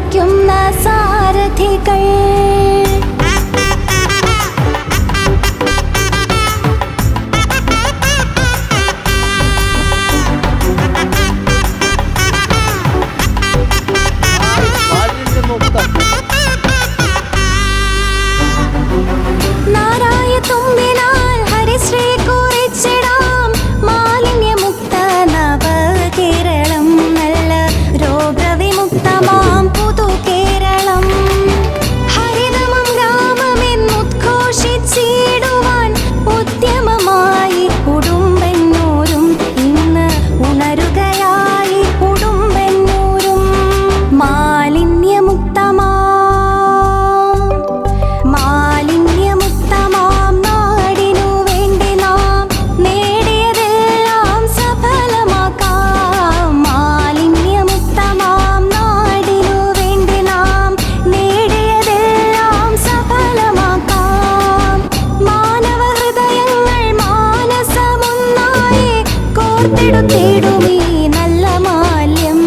നയിക്കുന്ന സാരഥികൾ കോർത്തെടുത്തിടുമീ നല്ല മാല്യം.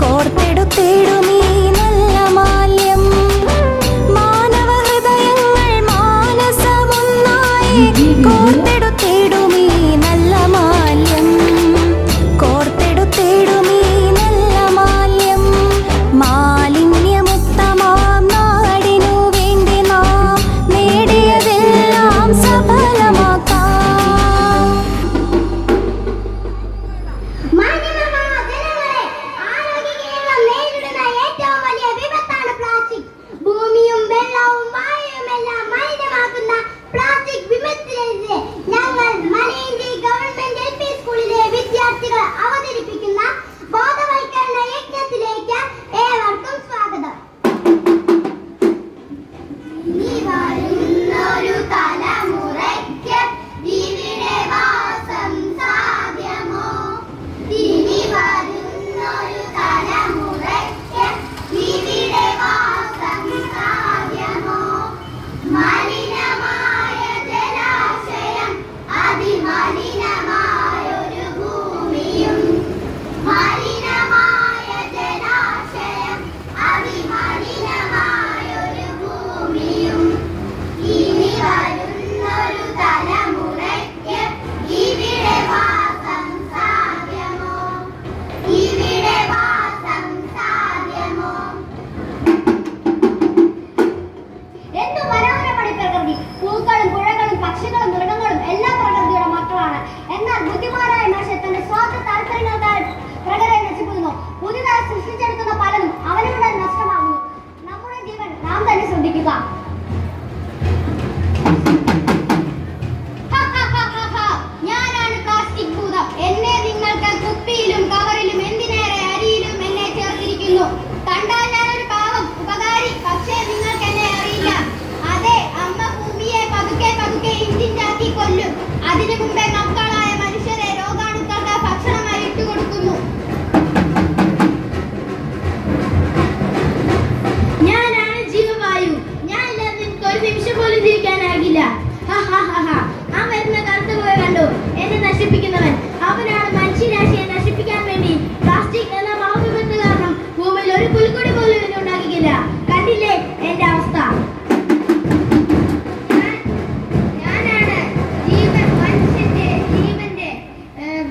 കോർത്തെടുത്തിടുമീ നല്ല മാല്യം. മാനവ ഹൃദയങ്ങൾ മാനസമൊന്നായി കോർത്തെടുത്തു Нам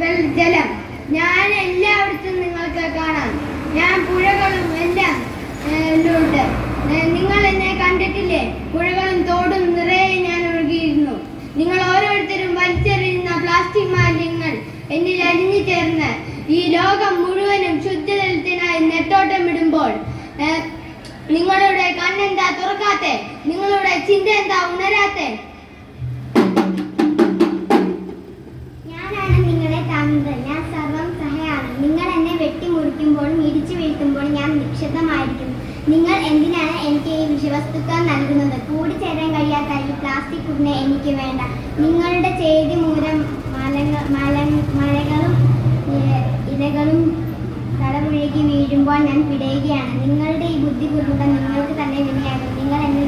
ബദൽ ജലം. ഞാൻ എല്ലായിടത്തും നിങ്ങൾക്ക് കാണാം. ഞാൻ പുഴകളും എല്ലാം ഉണ്ട് നിങ്ങൾ എന്നെ കണ്ടിട്ടില്ലേ? പുഴകളും തോടും നിറയെ ഞാൻ ഒഴുകിയിരുന്നു. നിങ്ങൾ ഓരോരുത്തരും വലിച്ചെറിയുന്ന പ്ലാസ്റ്റിക് മാലിന്യങ്ങൾ എന്നിൽ അലിഞ്ഞു ചേർന്ന് ഈ ലോകം മുഴുവനും ശുദ്ധജലത്തിനായി നെട്ടോട്ടം ഇടുമ്പോൾ നിങ്ങളുടെ കണ്ണെന്താ തുറക്കാത്തെ? നിങ്ങളുടെ ചിന്ത എന്താ ഉണരാത്തെ? പേടി മൂലം മലങ്ങ മല മലകളും ഇലകളും തലമുഴുകി വീഴുമ്പോൾ ഞാൻ പിടയുകയാണ്. നിങ്ങളുടെ ഈ ബുദ്ധിപൂർവം നിങ്ങൾക്ക് തന്നെ വിനയാകും നിങ്ങൾ എന്നെ